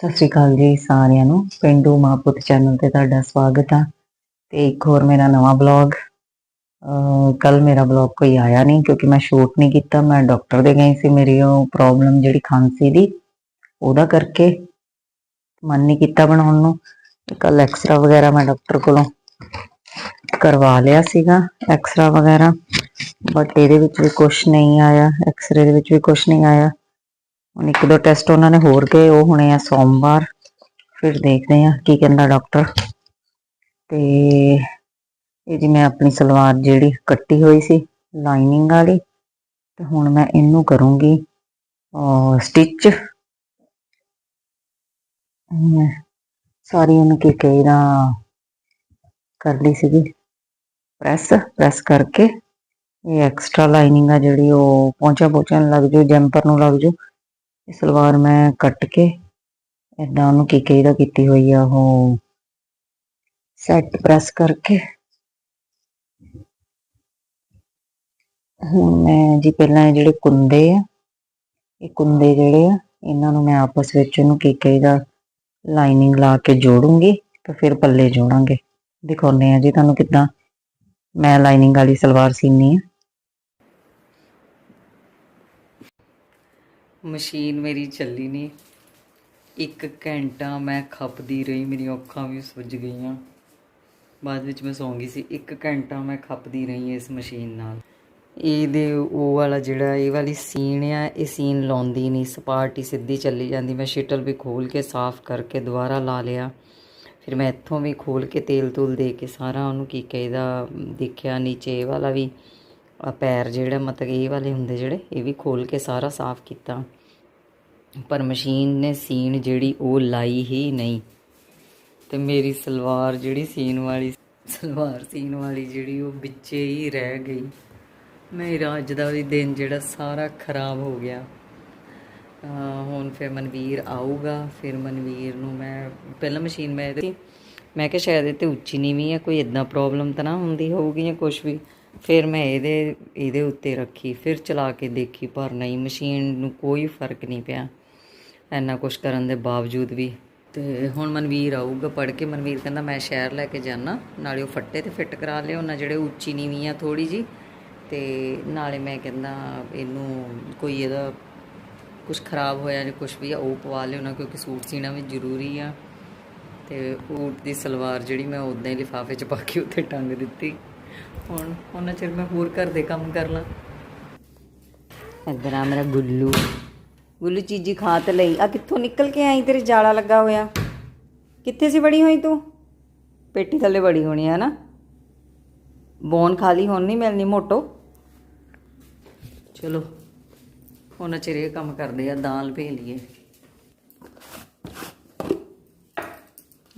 ਸਤਿ ਸ਼੍ਰੀ ਅਕਾਲ ਜੀ ਸਾਰਿਆਂ ਨੂੰ। ਪਿੰਡੂ ਮਾਪੁੱਤ ਚੈਨਲ ਤੇ ਤੁਹਾਡਾ ਸਵਾਗਤ ਆ। ਤੇ ਇੱਕ ਹੋਰ ਮੇਰਾ ਨਵਾਂ ਬਲੌਗ ਕੱਲ ਮੇਰਾ ਬਲੌਗ ਕੋਈ ਆਇਆ ਨਹੀਂ ਕਿਉਂਕਿ ਮੈਂ ਸ਼ੂਟ ਨਹੀਂ ਕੀਤਾ। ਮੈਂ ਡਾਕਟਰ ਦੇ ਗਈ ਸੀ। ਮੇਰੀ ਉਹ ਪ੍ਰੋਬਲਮ ਜਿਹੜੀ ਖਾਂਸੀ ਦੀ, ਉਹਦਾ ਕਰਕੇ ਮਨ ਨਹੀਂ ਕੀਤਾ ਬਣਾਉਣ ਨੂੰ। ਕੱਲ ਐਕਸਰਾ ਵਗੈਰਾ ਮੈਂ ਡਾਕਟਰ ਕੋਲੋਂ ਕਰਵਾ ਲਿਆ ਸੀਗਾ ਐਕਸਰਾ ਵਗੈਰਾ। ਬਟ ਇਹਦੇ ਵਿੱਚ ਵੀ ਕੁਝ ਨਹੀਂ ਆਇਆ। ਐਕਸਰੇ ਦੇ ਵਿੱਚ ਵੀ ਕੁਝ ਨਹੀਂ ਆਇਆ। ਹੁਣ ਇੱਕ ਦੋ ਟੈਸਟ ਉਹਨਾਂ ਨੇ ਹੋਰ ਗਏ ਉਹ ਹੋਣੇ ਆ ਸੋਮਵਾਰ। ਫਿਰ ਦੇਖਦੇ ਆ ਕੀ ਕਹਿੰਦਾ ਡਾਕਟਰ ਤੇ ਇਹ ਜੀ ਮੈਂ ਆਪਣੀ ਸਲਵਾਰ ਜਿਹੜੀ ਕੱਟੀ ਹੋਈ ਸੀ ਲਾਈਨਿੰਗ ਵਾਲੀ, ਤੇ ਹੁਣ ਮੈਂ ਇਹਨੂੰ ਕਰੂੰਗੀ ਸਟਿਚ ਸਾਰੀ ਉਹਨੂੰ ਕੀ ਕਹੀਦਾ ਕਰ ਲਈ ਸੀਗੀ। ਪ੍ਰੈਸ ਪ੍ਰੈਸ ਕਰਕੇ, ਇਹ ਐਕਸਟਰਾ ਲਾਈਨਿੰਗ ਆ ਜਿਹੜੀ ਉਹ ਪਹੁੰਚਾ ਪਹੁੰਚਣ ਲੱਗ ਜੂ, ਜੰਪਰ ਨੂੰ ਲੱਗ ਜੂ। ਇਹ ਸਲਵਾਰ ਮੈਂ ਕੱਟ ਕੇ ਇਦਾਂ ਉਹਨੂੰ ਕੀ ਕਹੀਦਾ ਕੀਤੀ ਹੋਈ ਆ ਉਹ ਸੈੱਟ ਪ੍ਰੈਸ ਕਰਕੇ। ਹੁਣ ਮੈਂ ਜੀ ਪਹਿਲਾਂ ਇਹ ਜਿਹੜੇ ਕੁੰਦੇ ਆ, ਇਹ ਕੁੰਦੇ ਜਿਹੜੇ ਆ, ਇਹਨਾਂ ਨੂੰ ਮੈਂ ਆਪਸ ਵਿੱਚ ਇਹਨੂੰ ਕੀ ਕਹੀਦਾ ਲਾਈਨਿੰਗ ਲਾ ਕੇ ਜੋੜੂੰਗੀ ਤੇ ਫਿਰ ਪੱਲੇ ਜੋੜਾਂਗੇ। ਦਿਖਾਉਨੇ ਆ ਜੀ ਤੁਹਾਨੂੰ ਕਿੱਦਾਂ ਮੈਂ ਲਾਈਨਿੰਗ ਵਾਲੀ ਸਲਵਾਰ ਸੀਨੀ ਆ। ਮਸ਼ੀਨ ਮੇਰੀ ਚੱਲੀ ਨਹੀਂ। ਇੱਕ ਘੰਟਾ ਮੈਂ ਖੱਪਦੀ ਰਹੀ, ਮੇਰੀਆਂ ਅੱਖਾਂ ਵੀ ਸੁੱਜ ਗਈਆਂ। ਬਾਅਦ ਵਿੱਚ ਮੈਂ ਸੌਂ ਗਈ ਸੀ। ਇੱਕ ਘੰਟਾ ਮੈਂ ਖੱਪਦੀ ਰਹੀ ਇਸ ਮਸ਼ੀਨ ਨਾਲ। ਇਹਦੇ ਉਹ ਵਾਲਾ ਜਿਹੜਾ, ਇਹ ਵਾਲੀ ਸੀਨ ਆ, ਇਹ ਸੀਨ ਲਾਉਂਦੀ ਨਹੀਂ। ਸਪਾਰਟ ਸਿੱਧੀ ਚੱਲੀ ਜਾਂਦੀ। ਮੈਂ ਸ਼ਟਲ ਵੀ ਖੋਲ ਕੇ, ਸਾਫ਼ ਕਰਕੇ ਦੁਬਾਰਾ ਲਾ ਲਿਆ। ਫਿਰ ਮੈਂ ਇੱਥੋਂ ਵੀ ਖੋਲ ਕੇ ਤੇਲ ਤੂਲ ਦੇ ਕੇ ਸਾਰਾ ਉਹਨੂੰ ਕੀ ਕਹੀਦਾ, ਦੇਖਿਆ ਨੀਚੇ ਇਹ ਵਾਲਾ ਵੀ। ਪੈਰ ਜਿਹੜਾ ਮਤਲਬ ਇਹ ਵਾਲੇ ਹੁੰਦੇ ਜਿਹੜੇ, ਇਹ ਵੀ ਖੋਲ ਕੇ ਸਾਰਾ ਸਾਫ਼ ਕੀਤਾ। ਪਰ ਮਸ਼ੀਨ ਨੇ ਸੀਨ ਜਿਹੜੀ ਉਹ ਲਾਈ ਹੀ ਨਹੀਂ। ਤੇ ਮੇਰੀ ਸਲਵਾਰ ਜਿਹੜੀ ਸੀਨ ਵਾਲੀ, ਸਲਵਾਰ ਸੀਨ ਵਾਲੀ ਜਿਹੜੀ ਉਹ ਵਿੱਚੇ ਹੀ ਰਹਿ ਗਈ। ਮੇਰਾ ਅੱਜ ਦਾ ਵੀ ਦਿਨ ਜਿਹੜਾ ਸਾਰਾ ਖਰਾਬ ਹੋ ਗਿਆ। ਹੁਣ ਫਿਰ ਮਨਵੀਰ ਆਊਗਾ, ਫਿਰ ਮਨਵੀਰ ਨੂੰ ਮੈਂ, ਪਹਿਲਾਂ ਮਸ਼ੀਨ ਮੈਂ ਇਹਦੇ ਮੈਂ ਕਿਹਾ ਸ਼ਾਇਦ ਇਹ ਤੇ ਉੱਚੀ ਨੀਵੀਂ ਹੈ ਕੋਈ ਇਦਾਂ ਪ੍ਰੋਬਲਮ ਤਾਂ ਨਾ ਹੁੰਦੀ ਹੋਊਗੀ ਜਾਂ ਕੁਝ ਵੀ। ਫਿਰ ਮੈਂ ਇਹਦੇ ਇਹਦੇ ਉੱਤੇ ਰੱਖੀ, ਫਿਰ ਚਲਾ ਕੇ ਦੇਖੀ, ਪਰ ਨਹੀਂ, ਮਸ਼ੀਨ ਨੂੰ ਕੋਈ ਫ਼ਰਕ ਨਹੀਂ ਪਿਆ। ਇੰਨਾ ਕੁਝ ਕਰਨ ਦੇ ਬਾਵਜੂਦ ਵੀ। ਤੇ ਹੁਣ ਮਨਵੀਰ ਆਊਗਾ ਪੜ ਕੇ। ਮਨਵੀਰ ਕਹਿੰਦਾ, ਮੈਂ ਸ਼ਹਿਰ ਲੈ ਕੇ ਜਾਣਾ ਨਾਲੇ ਉਹ ਫੱਟੇ ਤੇ ਫਿੱਟ ਕਰਾ ਲਿਓ। ਨਾ ਜਿਹੜੇ ਉੱਚੀ ਨੀਵੀਂ ਆ ਥੋੜੀ ਜੀ ਤੇ ਨਾਲੇ ਮੈਂ ਕਹਿੰਦਾ, ਇਹਨੂੰ ਕੋਈ ਇਹਦਾ ਕੁਝ ਖਰਾਬ ਹੋਇਆ ਜਾਂ ਕੁਝ ਵੀ ਆ, ਉਹ ਪਵਾ ਲਿਓ ਨਾ, ਕਿਉਂਕਿ ਸੂਟ ਸੀਣਾ ਵੀ ਜ਼ਰੂਰੀ ਆ। ਤੇ ਊਟ ਦੀ ਸਲਵਾਰ ਜਿਹੜੀ ਮੈਂ ਉਦਾਂ ਹੀ ਲਿਫਾਫੇ 'ਚ ਪਾ ਕੇ ਉੱਥੇ ਟੰਗ ਦਿੱਤੀ। ਹੁਣ ਉਹਨਾਂ ਚਿਰ ਮੈਂ ਹੋਰ ਘਰ ਦੇ ਕੰਮ ਕਰ ਲਾਂ। ਇੱਧਰ ਆ ਮੇਰਾ ਗੁੱਲੂ। ਗੁੱਲੂ ਚੀਜੀ ਖਾ ਤੇ ਲਈ। ਆ ਕਿੱਥੋਂ ਨਿਕਲ ਕੇ ਆਈ? ਤੇਰੇ ਜਾਲਾ ਲੱਗਾ ਹੋਇਆ। ਕਿੱਥੇ ਸੀ ਬੜੀ ਹੋਈ ਤੂੰ? ਪੇਟੀ ਥੱਲੇ ਬੜੀ ਹੋਣੀ ਹੈ ਨਾ ਬੋਨ ਖਾਲੀ ਹੁਣ ਨਹੀਂ ਮਿਲਣੀ ਮੋਟੋ। ਚਲੋ ਹੁਣ ਚਿਰ ਇਹ ਕੰਮ ਕਰਦੇ ਆ, ਦਾਲ ਭੇ ਲਈਏ।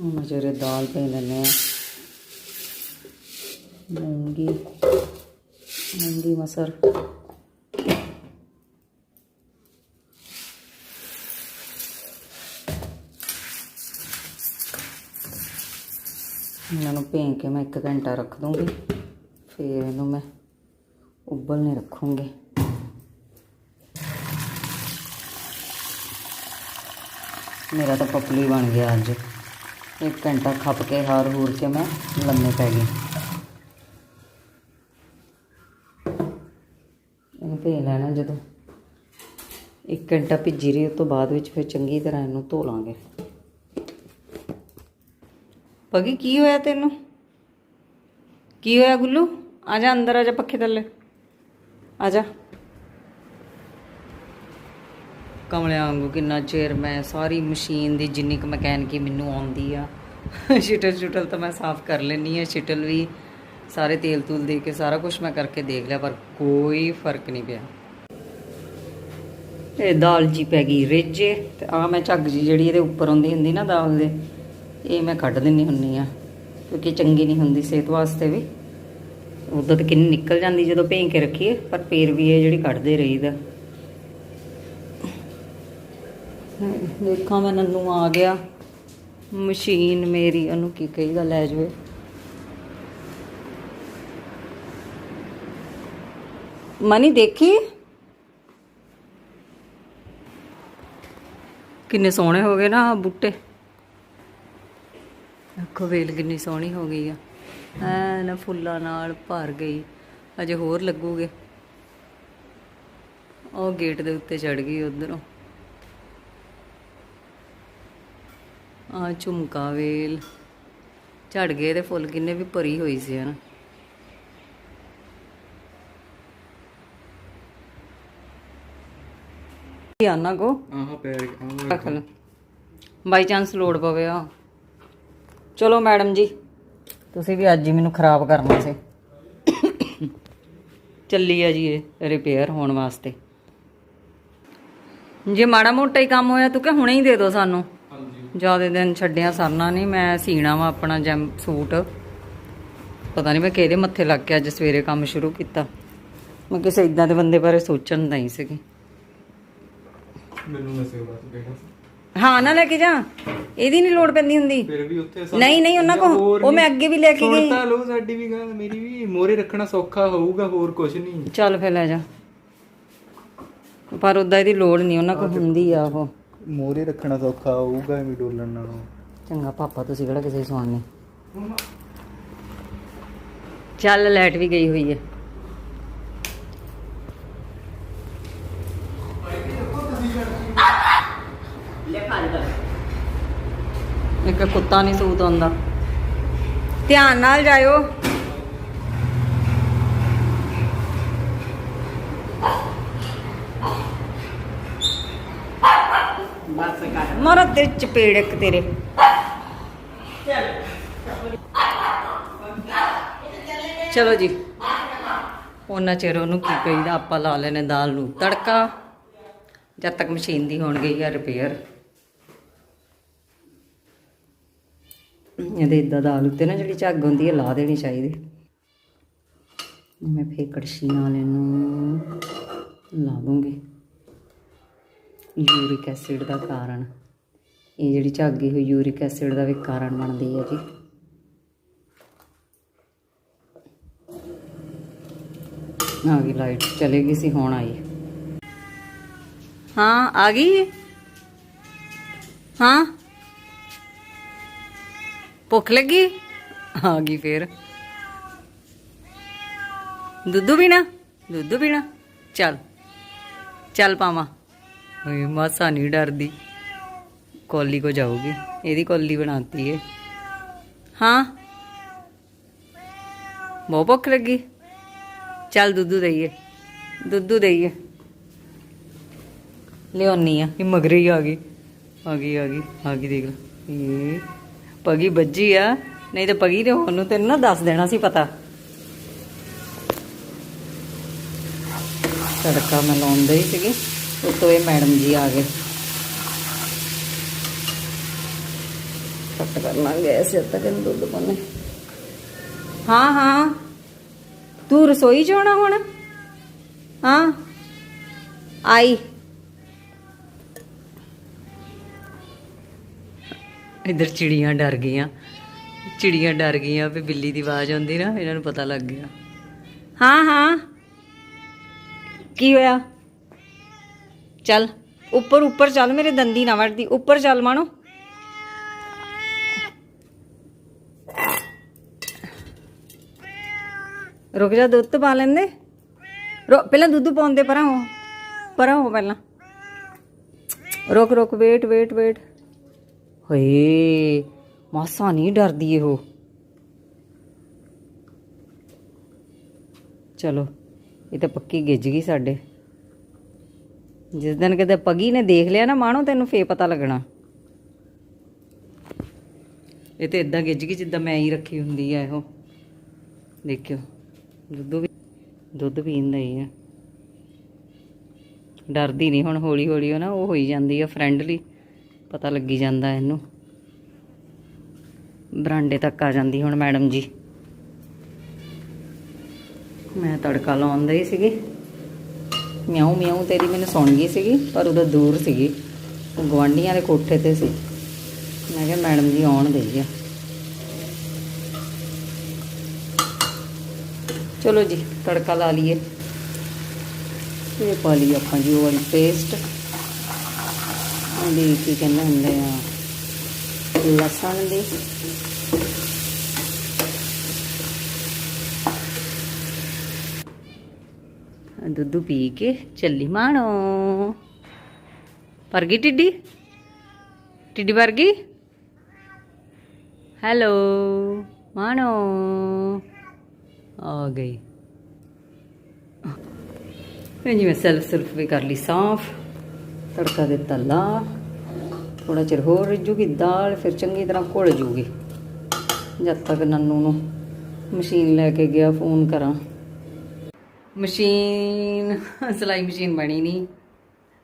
ਹੁਣ ਚਿਰ ਦਾਲ ਭੇ ਲੈਣੇ ਆ। ਮੂੰਗੀ ਮੂੰਗੀ ਮਸਰ। ਇਹਨਾਂ ਨੂੰ ਭੇਂ ਕੇ ਮੈਂ 1 ਘੰਟਾ ਰੱਖ ਦੂੰਗੀ, ਫਿਰ ਇਹਨੂੰ ਮੈਂ ਉਬਲਨੇ ਰੱਖੂੰਗੀ। ਮੇਰਾ ਤਾਂ ਪਪਲੀ ਬਣ ਗਿਆ ਅੱਜ। 1 ਘੰਟਾ ਖੱਪ ਕੇ ਹਾਰ ਹੂਰ ਕੇ ਮੈਂ ਲੰਮੇ ਪੈ ਗਈ। ਭੇ ਲੈਣਾ ਜਦੋਂ। 1 ਘੰਟਾ ਭਿੱਜੀ ਰਹੀ, ਉਸ ਤੋਂ ਬਾਅਦ ਵਿੱਚ ਫਿਰ ਚੰਗੀ ਤਰ੍ਹਾਂ ਇਹਨੂੰ ਧੋ ਲਾਂਗੇ। ਪਗੀ, ਕੀ ਹੋਇਆ ਤੈਨੂੰ? ਕੀ ਹੋਇਆ ਗੁੱਲੂ? ਆ ਜਾ ਅੰਦਰ, ਆ ਜਾ ਪੱਖੇ ਥੱਲੇ। ਆ ਜਾ। ਕਮਲਿਆਂ ਵਾਂਗੂ ਕਿੰਨਾ ਚਿਰ ਮੈਂ ਸਾਰੀ ਮਸ਼ੀਨ ਦੀ ਜਿੰਨੀ ਕੁ ਮਕੈਨਿਕੀ ਮੈਨੂੰ ਆਉਂਦੀ ਆ ਸ਼ਟਲ ਸ਼ਟਲ ਤਾਂ ਮੈਂ ਸਾਫ਼ ਕਰ ਲੈਣੀ ਆ, ਸ਼ਟਲ ਵੀ ਸਾਰੇ ਤੇਲ ਤੂਲ ਦੇ ਕੇ ਸਾਰਾ ਕੁਝ ਮੈਂ ਕਰਕੇ ਦੇਖ ਲਿਆ, ਪਰ ਕੋਈ ਫ਼ਰਕ ਨਹੀਂ ਪਿਆ। ਇਹ ਦਾਲ ਜੀ ਪੈ ਗਈ ਰਿੱਝੇ ਤੇ ਆ ਮੈਂ ਝੱਗ ਜੀ ਜਿਹੜੀ ਇਹਦੇ ਉੱਪਰ ਹੁੰਦੀ ਹੁੰਦੀ ਨਾ ਦਾਲ ਦੇ, ਇਹ ਮੈਂ ਕੱਢ ਦਿੰਨੀ ਹੁੰਨੀ ਆ, ਕਿਉਂਕਿ ਚੰਗੀ ਨਹੀਂ ਹੁੰਦੀ ਸਿਹਤ ਵਾਸਤੇ ਵੀ। ਉਦੋਂ ਤਾਂ ਕਿੰਨੀ ਨਿਕਲ ਜਾਂਦੀ ਜਦੋਂ ਭੇਂ ਕੇ ਰੱਖੀਏ, ਪਰ ਫੇਰ ਵੀ ਇਹ ਜਿਹੜੀ ਕੱਢਦੇ ਰਹੀਦਾ। ਦੇਖਾਂ ਮੈਂ ਨੰਨੂ ਆ ਗਿਆ। ਮਸ਼ੀਨ ਮੇਰੀ, ਉਹਨੂੰ ਕੀ ਕਹੀਦਾ, ਲੈ ਜਾਵੇ। ਮਨੀ ਦੇਖੀ? ਕਿੰਨੇ ਸੋਹਣੇ ਹੋ ਗਏ ਨਾ ਬੂਟੇ। ਦੇਖੋ ਵੇਲ ਕਿੰਨੀ ਸੋਹਣੀ ਹੋ ਗਈ ਆ। ਐ ਨਾ ਫੁੱਲਾਂ ਨਾਲ ਭਰ ਗਈ। ਅਜੇ ਹੋਰ ਲੱਗੂਗੇ। ਉਹ ਗੇਟ ਦੇ ਉੱਤੇ ਚੜ ਗਈ ਉਧਰੋਂ। ਆ ਝੁਮਕਾ ਵੇਲ। ਝੜ ਗਏ ਤੇ ਫੁੱਲ ਕਿੰਨੇ ਵੀ ਭਰੀ ਹੋਈ ਸੀ ਹਨਾ। ਆਨਾ ਕੋ। ਆਹ ਪੈਰ ਰੱਖ ਲੈ। ਬਾਈ ਚਾਂਸ ਲੋੜ ਪਵੇ ਆ। ਚਲੋ ਮੈਡਮ ਜੀ। ਤੁਸੀਂ ਵੀ ਅੱਜ ਹੀ ਮੈਨੂੰ ਖਰਾਬ ਕਰਨਾ ਸੀ। ਚੱਲੀ ਆ ਜੀ ਇਹ ਰਿਪੇਅਰ ਹੋਣ ਵਾਸਤੇ। ਜੇ ਮਾੜਾ ਮੋਟਾ ਹੀ ਕੰਮ ਹੋਇਆ ਤੂੰ ਕਿ ਹੁਣੇ ਹੀ ਦੇ ਦਿਓ ਸਾਨੂੰ। ਹਾਂਜੀ। ਜ਼ਿਆਦਾ ਦਿਨ ਛੱਡਿਆ ਸਰਨਾ ਨਹੀਂ ਮੈਂ ਸੀਣਾ ਵਾ ਆਪਣਾ ਜੈਮ ਸੂਟ। ਪਤਾ ਨਹੀਂ ਮੈਂ ਕਿਹਦੇ ਮੱਥੇ ਲੱਗ ਕੇ ਅੱਜ ਸਵੇਰੇ ਕੰਮ ਸ਼ੁਰੂ ਕੀਤਾ। ਮੈਂ ਕਿਸੇ ਇਦਾਂ ਦੇ ਬੰਦੇ ਬਾਰੇ ਸੋਚਣ ਨਹੀਂ ਸੀਗੀ। ਮੈਨੂੰ ਬਸ ਹਾਂ ਨਾ ਲੈ ਕੇ ਜਾ। ਇਹਦੀ ਨਹੀਂ ਲੋੜ ਪੈਂਦੀ ਹੁੰਦੀ। ਫਿਰ ਵੀ ਉੱਥੇ ਨਹੀਂ ਨਹੀਂ ਉਹਨਾਂ ਕੋ ਹੋਰ ਉਹ। ਮੈਂ ਅੱਗੇ ਵੀ ਲੈ ਕੇ ਗਈ। ਸੁਣਤਾ ਲੋ ਸਾਡੀ ਵੀ ਗੱਲ ਮੇਰੀ ਵੀ। ਮੋਰੇ ਰੱਖਣਾ ਸੌਖਾ ਹੋਊਗਾ ਹੋਰ ਕੁਝ ਨਹੀਂ ਚੱਲ ਫੇ ਲੈ ਜਾ। ਪਰ ਉਦਾਂ ਇਹਦੀ ਲੋੜ ਨਹੀਂ ਉਹਨਾਂ ਕੋ ਹੁੰਦੀ ਆ ਉਹ। ਮੋਰੇ ਰੱਖਣਾ ਸੌਖਾ ਹੋਊਗਾ ਐਵੇਂ ਡੋਲਣ ਨਾਲੋਂ। ਚੰਗਾ ਪਾਪਾ ਤੁਸੀਂ ਕਿਹੜਾ ਕਿਸੇ ਦੀ ਸੁਣਨੀ ਚੱਲ ਲਾਈਟ ਵੀ ਗਈ ਹੋਈ ਹੈ। ਇੱਕ ਕੁੱਤਾ ਨਹੀਂ ਸੂਤ ਆਉਂਦਾ। ਧਿਆਨ ਨਾਲ ਜਾਇਓ। ਮਾਰਾ ਤੇ ਚਪੇੜ ਇੱਕ ਤੇਰੇ। ਚਲੋ ਜੀ। ਉਹਨਾਂ ਚਿਰ ਉਹਨੂੰ ਕੀ ਕਹੀਦਾ ਆਪਾਂ ਲਾ ਲੈਨੇ ਦਾਲ ਨੂੰ। ਤੜਕਾ। ਜਦ ਤੱਕ ਮਸ਼ੀਨ ਦੀ ਹੋਣ ਗਈ ਆ ਰਿਪੇਅਰ ਇਹਦੇ ਇਦਾਂ ਦਾਲ ਉੱਤੇ ਨਾ ਜਿਹੜੀ ਝੱਗ ਹੁੰਦੀ ਹੈ ਲਾ ਦੇਣੀ ਚਾਹੀਦੀ। ਮੈਂ ਫੇਰ ਕੜਛੀ ਨਾਲ ਇਹਨੂੰ ਲਾ ਦੂੰਗੀ। ਯੂਰਿਕ ਐਸਿਡ ਦਾ ਕਾਰਨ। ਇਹ ਜਿਹੜੀ ਝਾਗੀ ਹੋਈ ਯੂਰਿਕ ਐਸਿਡ ਦਾ ਵੀ ਕਾਰਨ ਬਣਦੀ ਹੈ ਜੀ। ਆ ਗਈ ਲਾਈਟ, ਚਲੇ ਗਈ ਸੀ, ਹੁਣ ਆਈ। ਹਾਂ, ਆ ਗਈ? ਹਾਂ। ਭੁੱਖ ਲੱਗੀ? ਆ ਗਈ ਫੇਰ। ਦੁੱਧੂ ਪੀਣਾ? ਦੁੱਧੂ ਪੀਣਾ? ਚੱਲ। ਚੱਲ ਪਾਵਾਂ। ਓਏ, ਮਾਸਾ ਨਹੀਂ ਡਰਦੀ। ਕੋਲੀ ਕੋ ਜਾਊਗੀ। ਇਹਦੀ ਕੋਲੀ ਬਣਾਤੀ ਹੈ ਹਾਂ। ਬਹੁਤ ਭੁੱਖ ਲੱਗੀ। ਚੱਲ ਦੁੱਧੂ ਦਈਏ। ਦੁੱਧੂ ਦਈਏ। ਲਿਆਉਣੀ ਆ। ਇਹ ਮਗਰੇ ਹੀ ਆ ਗਈ। ਆ ਗਈ ਆ ਗਈ ਆ ਗਈ, ਦੇਖ ਲੈ। ਇਹ ਪਗੀ ਵੱਜੀ ਆ, ਨਹੀਂ ਤੇ ਪਗੀ ਤੇ ਹੁਣ ਤੈਨੂੰ ਨਾ ਦੱਸ ਦੇਣਾ ਸੀ ਪਤਾ। ਤੜਕਾ ਮੈਂ ਲਾਉਂਦੇ ਹੀ ਸੀਗੇ, ਉੱਤੋਂ ਇਹ ਮੈਡਮ ਜੀ ਆ ਗਏ। ਕੱਟ ਕਰਨਾ ਗੈਸ ਜਦ ਤੱਕ ਇਹਨੂੰ ਦੁੱਧ ਪਾਉਣੇ। ਹਾਂ ਹਾਂ। ਤੂੰ ਰਸੋਈ ਚ ਹੋਣਾ ਹੁਣ? ਹਾਂ। ਆਈ। ਇੱਧਰ ਚਿੜੀਆਂ ਡਰ ਗਈਆਂ। ਚਿੜੀਆਂ ਡਰ ਗਈਆਂ ਵੀ ਬਿੱਲੀ ਦੀ ਆਵਾਜ਼ ਆਉਂਦੀ ਨਾ ਇਹਨਾਂ ਨੂੰ ਪਤਾ ਲੱਗ ਗਿਆ। ਹਾਂ ਹਾਂ। ਕੀ ਹੋਇਆ? ਚੱਲ, ਉੱਪਰ ਉੱਪਰ ਚੱਲ ਮੇਰੇ ਦੰਦੀ ਨਾ ਵੜਦੀ ਉੱਪਰ ਚੱਲ ਮਾਣੋ। ਰੁਕ ਜਾ, ਦੁੱਧ ਪਾ ਲੈਂਦੇ। ਰੋ, ਪਹਿਲਾਂ ਦੁੱਧ ਪਾਉਂਦੇ ਪਰਾਂ ਹੋ। ਪਰਾਂ ਹੋ ਪਹਿਲਾਂ। ਰੁਕ ਰੁਕ ਵੇਟ ਵੇਟ ਵੇਟ ਹੋਏ ਮਾਸਾ ਨਹੀਂ ਡਰਦੀ ਇਹੋ। ਚਲੋ, ਇਹ ਤਾਂ ਪੱਕੀ ਗਿੱਜ ਗਈ ਸਾਡੇ। ਜਿਸ ਦਿਨ ਕਿਤੇ ਪਗੀ ਨੇ ਦੇਖ ਲਿਆ ਨਾ ਮਾਣੋ, ਤੈਨੂੰ ਫੇ ਪਤਾ ਲੱਗਣਾ। ਇਹ ਤੇ ਇਦਾਂ ਗਿੱਜ ਗਈ ਜਿੱਦਾਂ ਮੈਂ ਹੀ ਰੱਖੀ ਹੁੰਦੀ ਆ ਇਹੋ। ਦੇਖਿਓ, ਦੁੱਧ ਵੀ ਦੁੱਧ ਪੀਂਦਾ ਹੀ ਆ। ਡਰਦੀ ਨਹੀਂ ਹੁਣ ਹੌਲੀ ਹੌਲੀ ਉਹ ਨਾ, ਉਹ ਹੋਈ ਜਾਂਦੀ ਆ ਫਰੈਂਡਲੀ ਪਤਾ ਲੱਗੀ ਜਾਂਦਾ ਇਹਨੂੰ। ਬਰਾਂਡੇ ਤੱਕ ਆ ਜਾਂਦੀ ਹੁਣ ਮੈਡਮ ਜੀ। ਮੈਂ ਤੜਕਾ ਲਾਉਣ ਹੀ ਸੀਗੀ। ਮਿਆਉ ਮਿਆਉ ਤੇਰੀ ਮੈਨੂੰ ਸੁਣ ਗਈ ਸੀਗੀ, ਪਰ ਉਦੋਂ ਦੂਰ ਸੀਗੀ। ਉਹ ਗਵਾਂਢੀਆਂ ਦੇ ਕੋਠੇ ਤੇ ਸੀ। ਮੈਂ ਕਿਹਾ ਮੈਡਮ ਜੀ ਆਉਣ ਦੇਈ ਆ ਚਲੋ ਜੀ, ਤੜਕਾ ਲਾ ਲਈਏ। ਇਹ ਪਾ ਲਈ ਆਪਾਂ ਜੀ, ਉਹ ਵਾਲੀ ਪੇਸਟ ਉਹਦੀ ਕੀ ਕਹਿੰਦੇ ਹੁੰਦੇ ਆ? ਲਸਣ ਦੀ। ਦੁੱਧ ਪੀ ਕੇ ਚੱਲੀ ਮਾਣੋ। ਪਰ ਗਈ ਟਿੱਡੀ? ਟਿੱਡੀ ਵਰ ਗਈ? ਹੈਲੋ, ਮਾਣੋ। ਆ ਗਈ। ਫਿਰ ਜੀ ਮੈਂ ਸੈਲਫ ਸੈਲਫ ਵੀ ਕਰ ਲਈ, ਸਾਫ਼। ਤੜਕਾ ਦਿੱਤਾ ਲਾ ਥੋੜਾ ਚਿਰ ਹੋਰ ਰਿੱਝੂਗੀ ਦਾਲ ਫਿਰ ਚੰਗੀ ਤਰ੍ਹਾਂ ਘੁਲ ਜੂਗੀ। ਜਦ ਤੱਕ ਨੰਨੂ ਨੂੰ ਮਸ਼ੀਨ ਲੈ ਕੇ ਗਿਆ ਫੋਨ ਕਰਾਂ। ਮਸ਼ੀਨ, ਸਿਲਾਈ ਮਸ਼ੀਨ ਬਣੀ ਨਹੀਂ।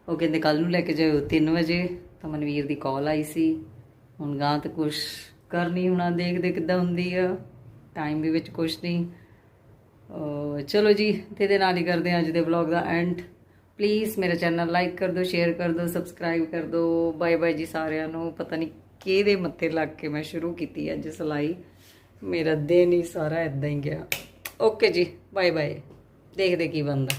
ਉਹ ਕਹਿੰਦੇ ਕੱਲ ਨੂੰ ਲੈ ਕੇ ਜਾਇਓ 3 ਵਜੇ। ਤਾਂ ਮਨਵੀਰ ਦੀ ਕਾਲ ਆਈ ਸੀ। ਹੁਣ ਗਾਂ ਤੇ ਕੁਛ ਕਰਨੀ ਨਹੀਂ ਹੋਣਾ ਦੇਖਦੇ ਕਿੱਦਾਂ ਹੁੰਦੀ ਆ। ਟਾਈਮ ਵੀ ਵਿੱਚ ਕੁਛ ਨਹੀਂ। ਚਲੋ ਜੀ ਤੇ ਇਹਦੇ ਨਾਲ ਹੀ ਕਰਦੇ ਹਾਂ ਅੱਜ ਦੇ ਵਲੌਗ ਦਾ ਐਂਡ ਪਲੀਜ਼ ਮੇਰਾ ਚੈਨਲ ਲਾਈਕ ਕਰ ਦਿਓ ਸ਼ੇਅਰ ਕਰ ਦਿਓ ਸਬਸਕ੍ਰਾਈਬ ਕਰ ਦਿਓ। ਬਾਏ ਬਾਏ ਜੀ ਸਾਰਿਆਂ ਨੂੰ। ਪਤਾ ਨਹੀਂ ਕਿਹਦੇ ਮੱਥੇ ਲੱਗ ਕੇ ਮੈਂ ਸ਼ੁਰੂ ਕੀਤੀ ਅੱਜ ਸਿਲਾਈ। ਮੇਰਾ ਦਿਨ ਹੀ ਸਾਰਾ ਇਦਾਂ ਹੀ ਗਿਆ। ਓਕੇ ਜੀ ਬਾਏ ਬਾਏ ਦੇਖਦੇ ਕੀ ਬਣਦਾ।